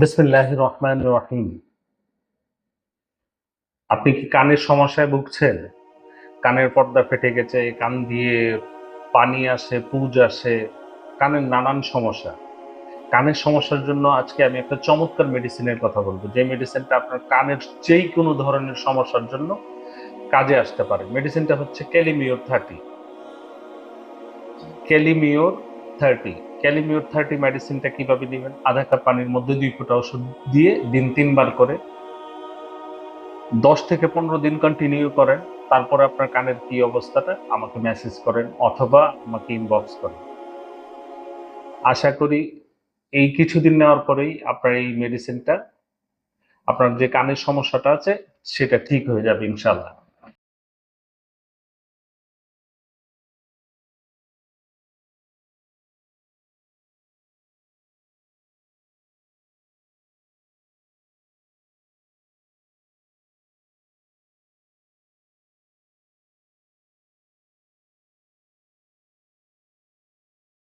বিসমিল্লাহ রহমান রহিম। আপনি কি কানের সমস্যায় ভুগছেন? কানের পর্দা ফেটে গেছে, কান দিয়ে পানি আসে, পুজ আসে, কানের নানান সমস্যা। কানের সমস্যার জন্য আজকে আমি একটা চমৎকার মেডিসিনের কথা বলব। যে মেডিসিনটা আপনার কানের যেই কোনো ধরনের সমস্যার জন্য কাজে আসতে পারে। মেডিসিনটা হচ্ছে ক্যালিমিওর থার্টি ক্যালিমিওর থার্টি ক্যালিমিওর থার্টি মেডিসিনটা কীভাবে দিবেন? আধা কাপ পানির মধ্যে দুই ফোঁটা ওষুধ দিয়ে দিন তিনবার করে। দশ থেকে পনেরো দিন কন্টিনিউ করেন, তারপর আপনার কানের কি অবস্থাটা আমাকে মেসেজ করেন অথবা আমাকে ইনবক্স করেন। আশা করি এই কিছুদিন নেওয়ার পরেই আপনার এই মেডিসিনটা আপনার যে কানের সমস্যাটা আছে, সেটা ঠিক হয়ে যাবে ইনশাল্লাহ